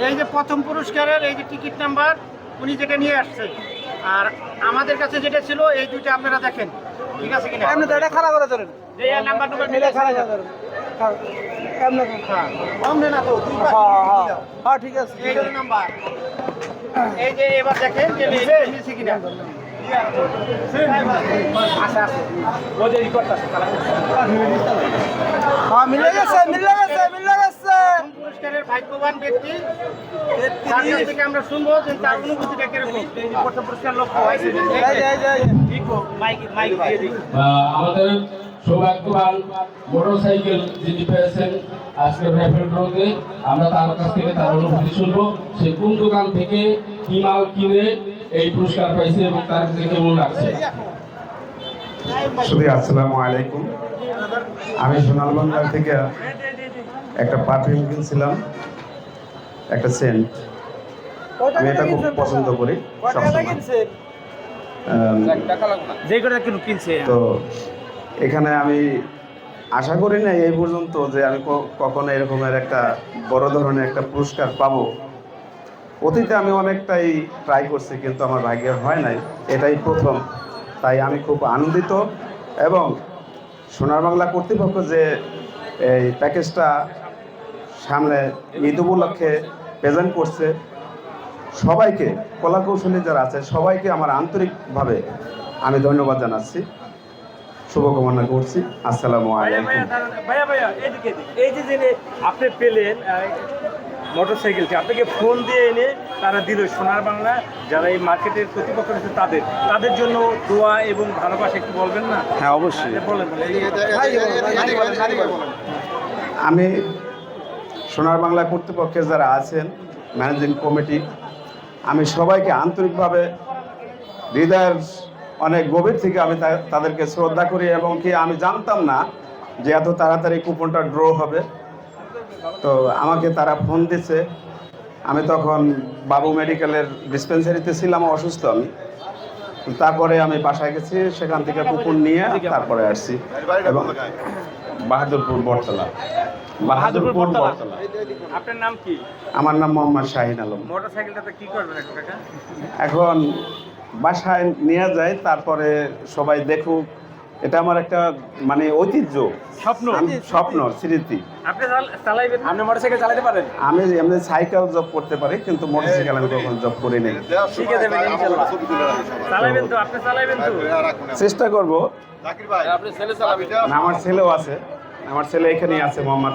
এই যে প্রথম পুরস্কারের এই যে টিকিট নাম্বার উনি যেটা নিয়ে আসছে আর আমাদের কাছে যেটা ছিল এই দুইটা আপনারা দেখেন ঠিক আছে কিনা এটা খারাপ এই নাম্বার মিলে খারাপ করে ধরেন এমনি অমনে না তো দুই পাশে। হ্যাঁ হ্যাঁ। হ্যাঁ ঠিক আছে। এই যে নাম্বার। এই যে এবার দেখেন যে মিলছে কিনা? আচ্ছা আচ্ছা। হ্যাঁ মিলে গেছে মিলে গেছে মিলে গেছে। পুরস্কারের ভাগ্যবান ব্যক্তি। তার কাছ থেকে আমরা শুনব যে তার অনুভূতিটা কীরকম? প্রথম পুরস্কার লক্ষ্য হয়েছে এই যে এই যে এই যে। মাইক মাইক দিয়ে দিই। আহ, আমাদের সৌভাগ্যবান মোটরসাইকেল যিনি পেয়েছেন আজকে র্যাফেল ড্রোতে আমরা তার কাছ থেকে তার অনুভূতি শুনব। সে কোন দোকান থেকে কি মাল কিনে এই পুরস্কার পাইছে এবং তার কাছে কেমন লাগছে? শুধু আসসালামু আলাইকুম। আমি সোনাল থেকে একটা পারফিউম কিনছিলাম একটা সেন্ট। আমি এটা খুব পছন্দ করি সবসময়। আম, যে করে কিন্তু কিনছে। তো এখানে আমি আশা করি না এই পর্যন্ত যে আমি কখনো এরকমের একটা বড় ধরনের একটা পুরস্কার পাবো। অতীতে আমি অনেকটাই ট্রাই করছি, কিন্তু আমার ভাগ্যে হয় নাই। এটাই প্রথম। তাই আমি খুব আনন্দিত এবং সোনার বাংলা কর্তৃপক্ষ যে এই প্যাকেজটা সামনে ঈদ উপলক্ষে প্রেজেন্ট করছে, সবাইকে কলা কৌশলী যারা আছে, সবাইকে আমার আন্তরিকভাবে আমি ধন্যবাদ জানাচ্ছি। শুভকামনা করছি। আসসালামু আলাইকুম। ভাইয়া ভাইয়া ভাইয়া এদিকে। এই যে জেনে আপনি পেলেন মোটর সাইকেলটি আপনাকে ফোন দিয়ে এনে তারা দিল সোনার বাংলা। যারা এই মার্কেটের প্রতিপক্ষ রয়েছে তাদের। তাদের জন্য দোয়া এবং ভালোবাসা একটু বলবেন না? হ্যাঁ অবশ্যই। আচ্ছা, বলেন। আমি সোনার বাংলা কর্তৃপক্ষের যারা আছেন ম্যানেজিং কমিটি আমি সবাইকে আন্তরিকভাবে হৃদয়ের অনেক গভীর থেকে আমি তাদেরকে শ্রদ্ধা করি এবং কি আমি জানতাম না যে এত তাড়াতাড়ি কুপনটা ড্র হবে। তো আমাকে তারা ফোন দিছে। আমি তখন বাবু মেডিকেলের ডিসপেন্সারিতে ছিলাম অসুস্থ আমি। তারপরে আমি বাসায় গেছি সেখান থেকে কুপন নিয়ে তারপরে আসছি। এবং বাহাদুরপুর বটতলা। বাহাদুরপুর বটতলা। আপনার নাম কি? আমার নাম মোহাম্মদ শাহিন আলম। মোটর সাইকেলটাতে কি করবেন এখন বাসায় নিয়ে যায় তারপরে সবাই দেখুক। এটা আমার একটা মানে ঐতিহ্য। স্বপ্ন। আমি স্বপ্ন স্মৃতি। আপনি চালাইবেন? আপনি মোটর চালাতে পারেন? আমি এমনি সাইকেল জব করতে পারি কিন্তু মোটরসাইকেল আমি কখন জব করি নাই। শিখে দেবেন ইনশাল্লাহ। তো আপনি চালাইবেন তো। চেষ্টা করব। আমার ছেলেও আছে। আমার ছেলে এখানেই আছে মোহাম্মদ।